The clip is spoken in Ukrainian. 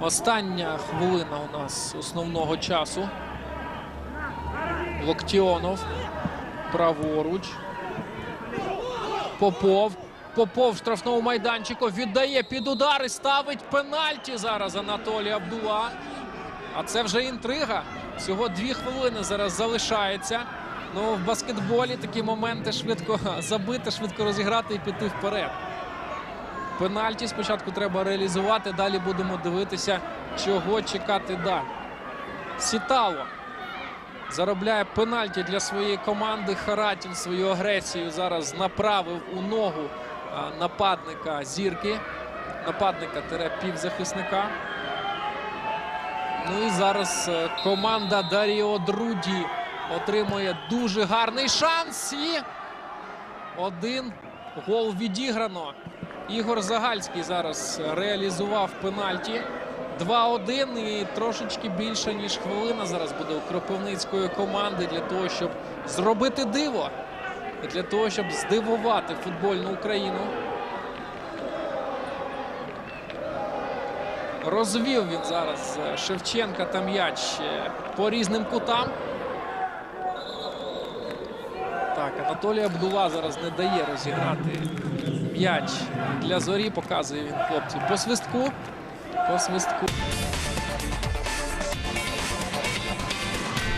Остання хвилина у нас основного часу. Локтіонов. Праворуч. Попов. Попов в штрафному майданчику віддає під удар і ставить пенальті зараз Анатолій Абдула. А це вже інтрига. Всього дві хвилини зараз залишається. Ну, в баскетболі такі моменти швидко забити, швидко розіграти і піти вперед. Пенальті спочатку треба реалізувати. Далі будемо дивитися, чого чекати далі. Сітало заробляє пенальті для своєї команди. Харатін свою агресію зараз направив у ногу нападника зірки, нападника півзахисника. Ну і зараз е, команда Даріо Друді отримує дуже гарний шанс. І один гол відіграно. Ігор Загальський зараз реалізував пенальті. 2-1 і трошечки більше, ніж хвилина зараз буде у Кропивницької команди для того, щоб зробити диво. Для того, щоб здивувати футбольну Україну. Розвів він зараз Шевченка та м'яч е, по різним кутам. Так, Анатолій Абдула зараз не дає розіграти м'яч для зорі. Показує він хлопців по свистку. По свистку.